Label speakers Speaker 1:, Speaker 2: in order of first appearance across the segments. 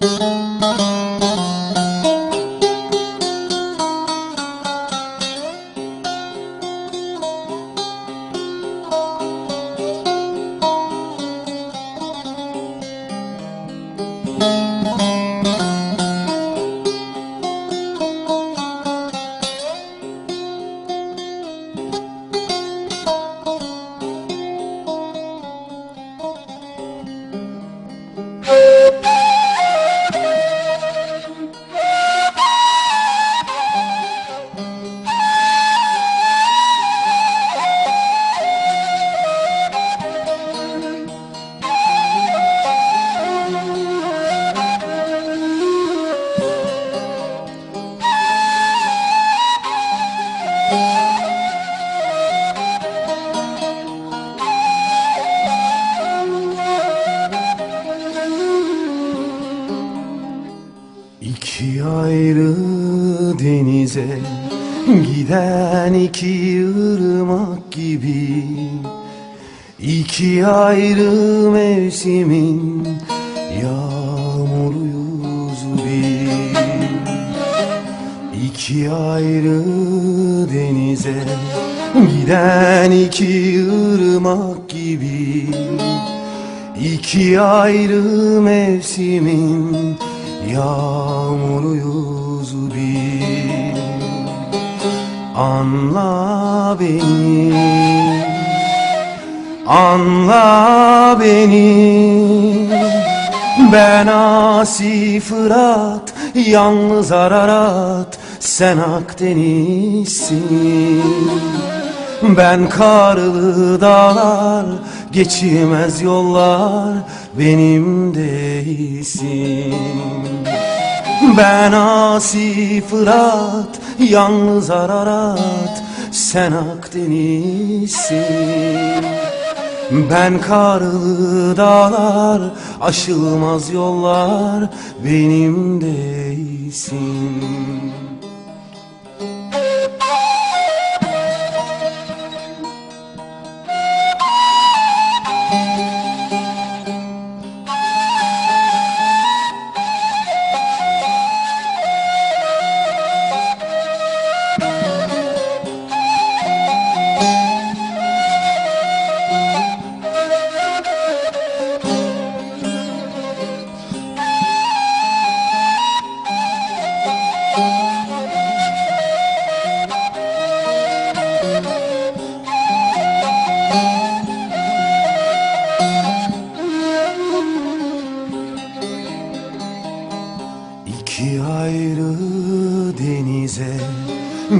Speaker 1: Música İki ayrı denize giden iki ırmak gibi. İki ayrı mevsimin yağmuruyuz bir İki ayrı denize giden iki ırmak gibi. İki ayrı mevsimin yağmuruyuz bir Anla beni. Anla beni. Ben asi Fırat Yalnız Ararat Sen Akdeniz'sin Ben karlı dağlar Geçilmez yollar Benim değilsin ben asi Fırat, yalnız Ararat, sen Akdeniz'sin. Ben karlı dağlar, aşılmaz yollar, benim değilsin.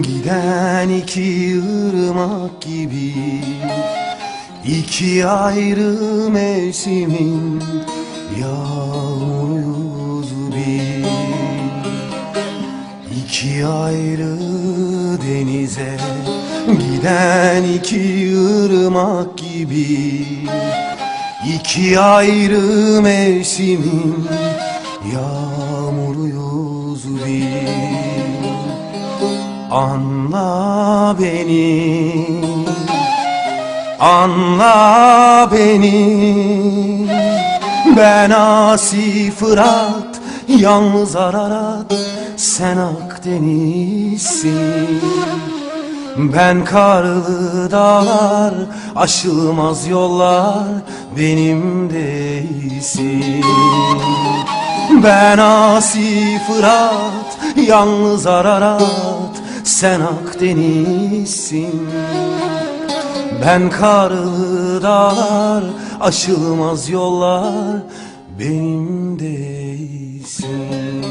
Speaker 1: Giden iki ırmak gibi İki ayrı mevsimin yağmuruyuz bir İki ayrı denize giden iki ırmak gibi İki ayrı mevsimin yağmuruyuz bir Anla beni. Anla beni. Ben asi Fırat Yalnız Ararat Sen Akdeniz'sin. Ben karlı dağlar, aşılmaz yollar benim değilsin. Ben asi Fırat, yalnız Ararat, sen Akdeniz'sin. Ben karlı dağlar Aşılmaz yollar Benim değilsin.